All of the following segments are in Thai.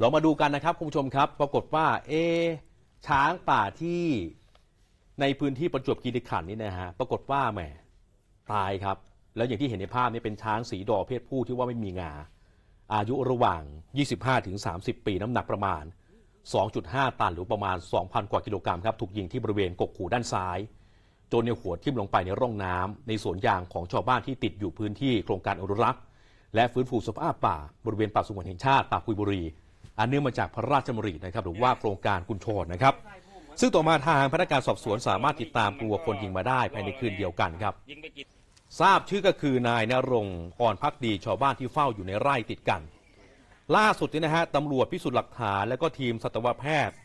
เรามาดูกันนะครับคุณผู้ชมครับ ปรากฏว่า เอ ช้างป่าที่ในพื้นที่ประจวบคีรีขันธ์นี่นะฮะปรากฏว่าแหมตายครับ แล้วอย่างที่เห็นในภาพนี้เป็นช้างสีดอเพศผู้ที่ว่าไม่มีงา อายุระหว่าง 25-30 ปีน้ำหนักประมาณ 2.5 ตันหรือประมาณ 2,000 กว่ากิโลกรัมครับถูกยิงที่บริเวณกกหูด้านซ้าย จนในหัวทิ่มลงไปในร่องน้ำในสวนยางของชาวบ้านที่ติดอยู่พื้นที่โครงการอนุรักษ์ และฟื้นฟูสภาพป่าบริเวณป่าสงวนแห่งชาติป่าคุยบุรี อันเนื่องมาจากพระราชดำรินะครับ หรือว่าโครงการกุญชรนะครับ ซึ่งต่อมาทางพนักงานสอบสวนสามารถติดตามตัวคนยิงมาได้ภายในคืนเดียวกันครับ ทราบชื่อก็คือนายนรงค์อ่อนพักดีชาวบ้านที่เฝ้าอยู่ในไร่ติดกัน ล่าสุดนี้นะฮะตำรวจพิสูจน์หลักฐานและก็ทีมสัตวแพทย์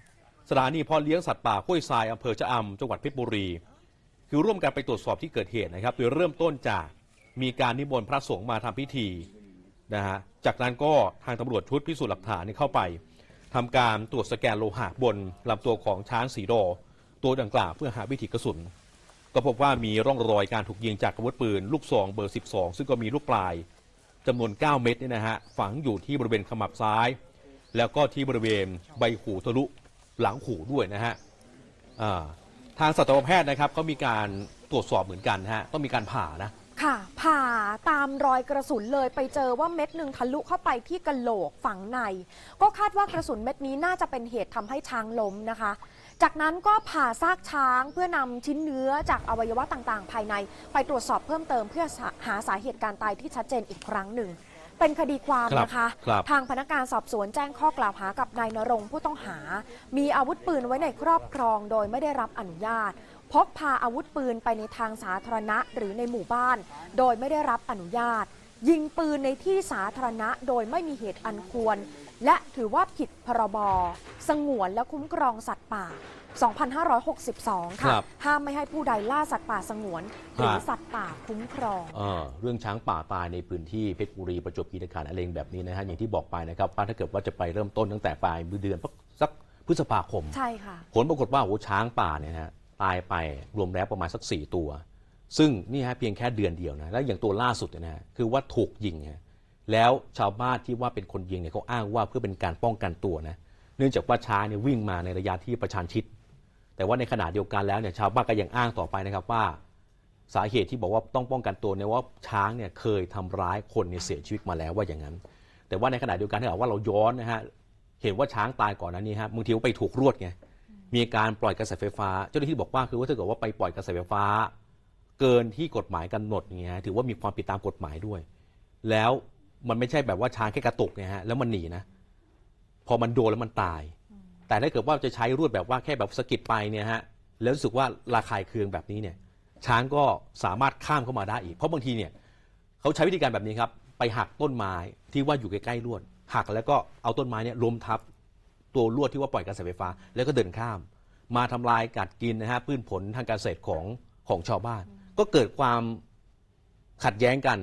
สถานีเพ่อเลี้ยงสัตว์ป่าห้วยทรายอำเภอชะอำจังหวัดเพชรบุรี คือร่วมกันไปตรวจสอบที่เกิดเหตุนะครับ โดยเริ่มต้นจากมีการนิมนต์พระสงฆ์มาทำพิธี นะฮะจากนั้นก็ทางตำรวจชุดพิสูจน์หลักฐานนี่เข้าไปทำการตรวจสแกนโลหะบนลำตัวของช้างสีดอตัวดังกล่าวเพื่อหาวิถีกระสุน ก็พบว่ามีร่องรอยการถูกยิงจากอาวุธปืน ลูกซองเบอร์ 12 ซึ่งก็มีลูกปลายจำนวน 9 เม็ดเนี่ยนะฮะฝังอยู่ที่บริเวณขมับซ้าย แล้วก็ที่บริเวณใบหูทะลุหลังหูด้วยนะฮะทางสัตวแพทย์นะครับก็มีการตรวจสอบเหมือนกันนะฮะต้องมีการผ่านะ ค่ะ ผ่าตามรอยกระสุนเลยไปเจอว่าเม็ดหนึ่งทะลุเข้าไปที่กะโหลกฝังใน ก็คาดว่ากระสุนเม็ดนี้น่าจะเป็นเหตุทำให้ช้างล้มนะคะ จากนั้นก็ผ่าซากช้างเพื่อนำชิ้นเนื้อจากอวัยวะต่างๆ ภายใน ไปตรวจสอบเพิ่มเติมเพื่อหาสาเหตุการตายที่ชัดเจนอีกครั้งหนึ่ง เป็นคดีความครับนะคะ ครับทางพนักงานสอบสวนแจ้งข้อกล่าวหากับนายนรงค์ผู้ต้องหา มีอาวุธปืนไว้ในครอบครองโดยไม่ได้รับอนุญาต พกพาอาวุธปืนไปในทางสาธารณะหรือในหมู่บ้าน โดยไม่ได้รับอนุญาต ยิงปืนในที่สาธารณะโดยไม่มีเหตุอันควร และถือว่าผิดพรบ สงวนและคุ้มครองสัตว์ป่า 2562 ค่ะ ครับห้ามไม่ให้ผู้ใดล่าสัตว์ป่าสงวน หรือฮะ สัตว์ป่าคุ้มครอง เอ่อเรื่องช้างป่าตายในพื้นที่เพชรบุรีประจวบคีรีขันธ์อะไรแบบนี้นะฮะอย่างที่บอกไปนะครับว่าถ้าเกิดว่าจะไปเริ่มต้นตั้งแต่ปลายเดือนสักพฤษภาคม ใช่ค่ะ ผลปรากฏว่าโอ้โหช้างป่าเนี่ยนะฮะตายไปรวมแล้วประมาณสัก 4 ตัว ซึ่งนี่ฮะเพียงแค่เดือนเดียวนะแล้วอย่างตัวล่าสุดเนี่ยนะฮะคือว่าถูกยิงฮะแล้วชาวบ้านที่ว่าเป็นคนยิงเนี่ยเขาอ้างว่าเพื่อเป็นการป้องกันตัวนะเนื่องจากว่าช้างเนี่ยวิ่งมาในระยะที่ประชันชิด แต่ว่าในขณะเดียวกันแล้วเนี่ยชาวบ้านก็ยังอ้างต่อไปนะครับว่า สาเหตุที่บอกว่าต้องป้องกันตัวเนี่ยว่าช้างเนี่ยเคยทำร้ายคนเนี่ยเสียชีวิตมาแล้วว่าอย่างนั้น แต่ว่าในขณะเดียวกันถ้าหากว่าเราย้อนนะฮะเห็นว่าช้างตายก่อนนั้นนี้ฮะบางทีไปถูกรวดไงมีการปล่อยกระแสไฟฟ้า เจ้าหน้าที่บอกว่าคือว่าถ้าเกิดว่าไปปล่อยกระแสไฟฟ้า เกินที่กฎหมายกำหนดอย่างเงี้ยถือว่ามีความผิดตามกฎหมายด้วย แล้วมันไม่ใช่แบบว่าช้างแค่กระตุกเนี่ยฮะแล้วมันหนีนะ พอมันโดนแล้วมันตาย แต่ถ้าเกิดว่าจะใช้รวดแบบว่าแค่แบบสะกิดไปเนี่ยฮะแล้วรู้สึกว่าราคายเคืองแบบนี้เนี่ยช้างก็สามารถข้ามเข้ามาได้อีก เพราะบางทีเนี่ยเขาใช้วิธีการแบบนี้ครับ ไปหักต้นไม้ที่ว่าอยู่ใกล้ๆลวด หักแล้วก็เอาต้นไม้เนี่ยล้มทับตัวลวดที่ว่าปล่อยกระแสไฟฟ้า แล้วก็เดินข้าม มาทำลายกัดกินนะฮะพืชผลทางการเกษตรของของชาวบ้าน ก็เกิดความขัดแย้งกัน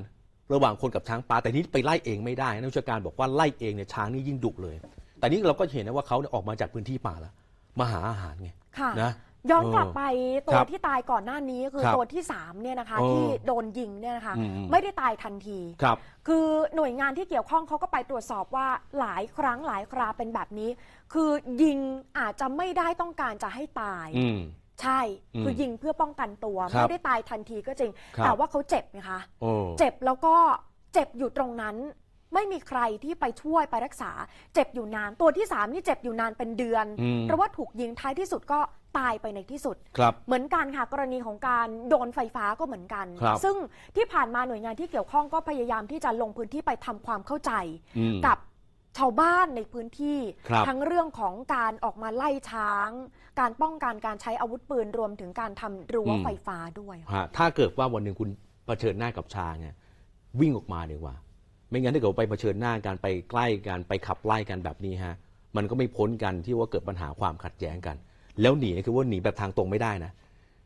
ระหว่างคนกับช้างป่าแต่นี้ไปไล่เองไม่ได้นักวิชาการบอกว่าไล่เองเนี่ยช้างนี่ยิ่งดุเลย แต่นี้เราก็เห็นนะว่าเขาเนี่ยออกมาจากพื้นที่ป่าแล้วมาหาอาหารไงค่ะ นะ ย้อนกลับเออไปตัควรับที่ตายก่อนหน้านี้คือครับตัวที่3เนี่ยนะคะ เออที่โดนยิงเนี่ยนะคะอืมอืม ไม่ได้ตายทันที ครับ คือหน่วยงานที่เกี่ยวข้องเขาก็ไปตรวจสอบว่าหลายครั้งหลายคราเป็นแบบนี้ คือยิงอาจจะไม่ได้ต้องการจะให้ตาย อืม ใช่ อืมคือยิงเพื่อป้องกันตัว ครับไม่ได้ตายทันทีก็จริง ครับ แต่ว่าเขาเจ็บไงคะ โอ้ เจ็บแล้วก็เจ็บอยู่ตรงนั้น ไม่มีใครที่ไปช่วยไปรักษา เจ็บอยู่นาน ตัวที่สามนี่เจ็บอยู่นานเป็นเดือน อืม เพราะว่าถูกยิงท้ายที่สุดก็ตายไปในที่สุด ครับ เหมือนกันค่ะกรณีของการโดนไฟฟ้าก็เหมือนกัน ครับซึ่งที่ผ่านมาหน่วยงานที่เกี่ยวข้องก็พยายามที่จะลงพื้นที่ไปทำความเข้าใจ อืมกับชาวบ้านในพื้นที่ ครับทั้งเรื่องของการออกมาไล่ช้าง การป้องกันการใช้อาวุธปืนรวมถึงการทำรั้วอืม ไฟฟ้าด้วยฮะถ้าเกิดว่าวันหนึ่งคุณเผชิญหน้ากับช้างเนี่ยวิ่งออกมาดีกว่า ไม่งั้นถ้าเกิดว่าไปเผชิญหน้ากันไปใกล้กันไปขับไล่กันแบบนี้ฮะมันก็ไม่พ้นกันที่ว่าเกิดปัญหาความขัดแย้งกัน แล้วหนีเนี่ยคือว่าหนีแบบทางตรงไม่ได้นะ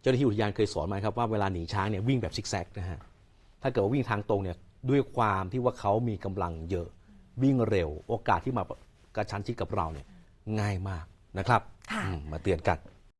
เจ้าหน้าที่อุทยานเคยสอนมาครับว่าเวลาหนีช้างเนี่ยวิ่งแบบซิกแซกนะฮะถ้าเกิดว่าวิ่งทางตรงเนี่ยด้วยความที่ว่าเขามีกำลังเยอะวิ่งเร็ว โอกาสที่มากระชั้นชิดกับเราเนี่ยง่ายมากนะครับค่ะอืมมาเตือนกัน